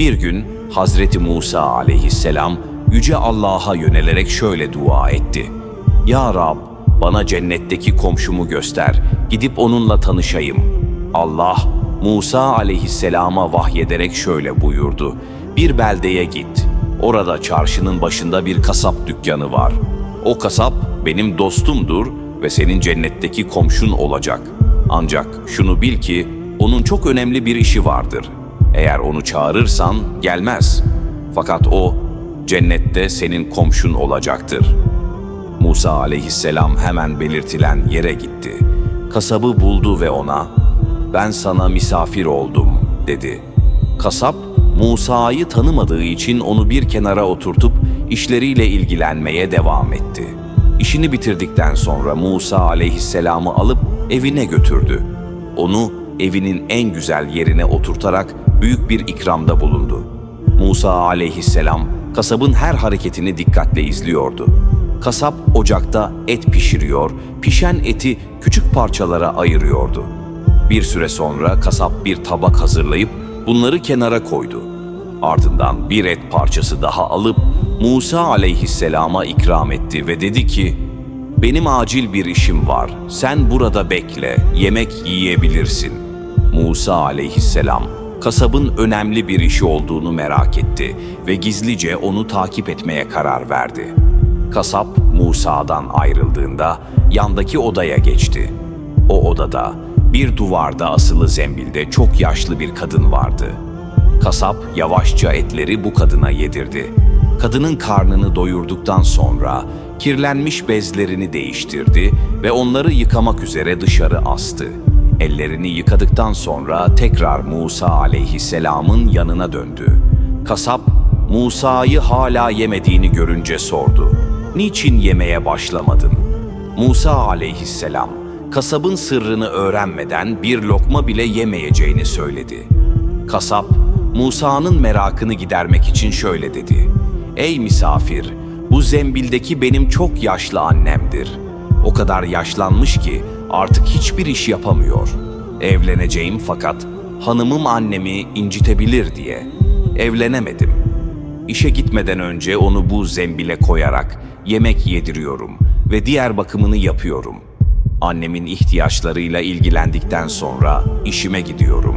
Bir gün Hazreti Musa aleyhisselam Yüce Allah'a yönelerek şöyle dua etti. Ya Rab, bana cennetteki komşumu göster, gidip onunla tanışayım. Allah, Musa aleyhisselama vahyederek şöyle buyurdu. Bir beldeye git. Orada çarşının başında bir kasap dükkanı var. O kasap benim dostumdur ve senin cennetteki komşun olacak. Ancak şunu bil ki onun çok önemli bir işi vardır. Eğer onu çağırırsan gelmez. Fakat o cennette senin komşun olacaktır. Musa aleyhisselam hemen belirtilen yere gitti. Kasabı buldu ve ona ben sana misafir oldum dedi. Kasap Musa'yı tanımadığı için onu bir kenara oturtup işleriyle ilgilenmeye devam etti. İşini bitirdikten sonra Musa aleyhisselamı alıp evine götürdü. Onu evinin en güzel yerine oturtarak büyük bir ikramda bulundu. Musa aleyhisselam kasabın her hareketini dikkatle izliyordu. Kasap ocakta et pişiriyor, pişen eti küçük parçalara ayırıyordu. Bir süre sonra kasap bir tabak hazırlayıp bunları kenara koydu. Ardından bir et parçası daha alıp Musa aleyhisselama ikram etti ve dedi ki, benim acil bir işim var. Sen burada bekle, yemek yiyebilirsin. Musa aleyhisselam kasabın önemli bir işi olduğunu merak etti ve gizlice onu takip etmeye karar verdi. Kasap Musa'dan ayrıldığında yandaki odaya geçti. O odada bir duvarda asılı zembilde çok yaşlı bir kadın vardı. Kasap yavaşça etleri bu kadına yedirdi. Kadının karnını doyurduktan sonra kirlenmiş bezlerini değiştirdi ve onları yıkamak üzere dışarı astı. Ellerini yıkadıktan sonra tekrar Musa aleyhisselamın yanına döndü. Kasap Musa'yı hala yemediğini görünce sordu. Niçin yemeye başlamadın? Musa aleyhisselam kasabın sırrını öğrenmeden bir lokma bile yemeyeceğini söyledi. Kasap, Musa'nın merakını gidermek için şöyle dedi. Ey misafir, bu zembildeki benim çok yaşlı annemdir. O kadar yaşlanmış ki artık hiçbir iş yapamıyor. Evleneceğim fakat hanımım annemi incitebilir diye. Evlenemedim. İşe gitmeden önce onu bu zembile koyarak yemek yediriyorum ve diğer bakımını yapıyorum. Annemin ihtiyaçlarıyla ilgilendikten sonra işime gidiyorum.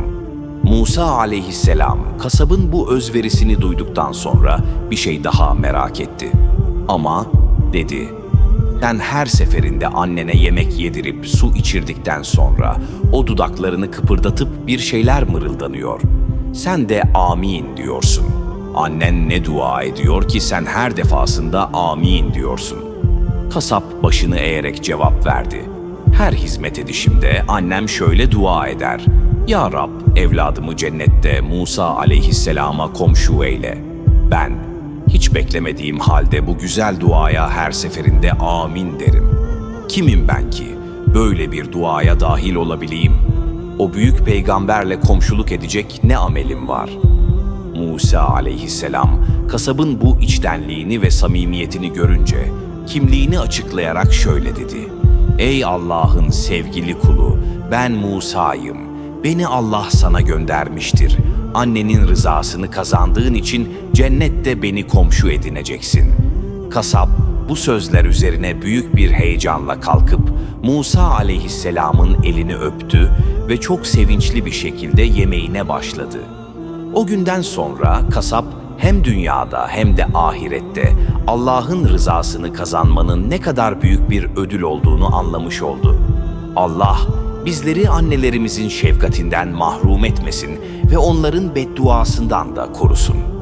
Musa aleyhisselam kasabın bu özverisini duyduktan sonra bir şey daha merak etti. Ama dedi, sen her seferinde annene yemek yedirip su içirdikten sonra o dudaklarını kıpırdatıp bir şeyler mırıldanıyor. Sen de amin diyorsun. Annen ne dua ediyor ki sen her defasında amin diyorsun. Kasap başını eğerek cevap verdi. Her hizmet edişimde annem şöyle dua eder. Ya Rab evladımı cennette Musa aleyhisselama komşu eyle. Ben hiç beklemediğim halde bu güzel duaya her seferinde amin derim. Kimim ben ki böyle bir duaya dahil olabileyim? O büyük peygamberle komşuluk edecek ne amelim var? Musa aleyhisselam kasabın bu içtenliğini ve samimiyetini görünce kimliğini açıklayarak şöyle dedi. Ey Allah'ın sevgili kulu ben Musa'yım. Beni Allah sana göndermiştir. Annenin rızasını kazandığın için cennette beni komşu edineceksin. Kasap bu sözler üzerine büyük bir heyecanla kalkıp Musa aleyhisselamın elini öptü ve çok sevinçli bir şekilde yemeğine başladı. O günden sonra kasap hem dünyada hem de ahirette Allah'ın rızasını kazanmanın ne kadar büyük bir ödül olduğunu anlamış oldu. Allah bizleri annelerimizin şefkatinden mahrum etmesin ve onların bedduasından da korusun.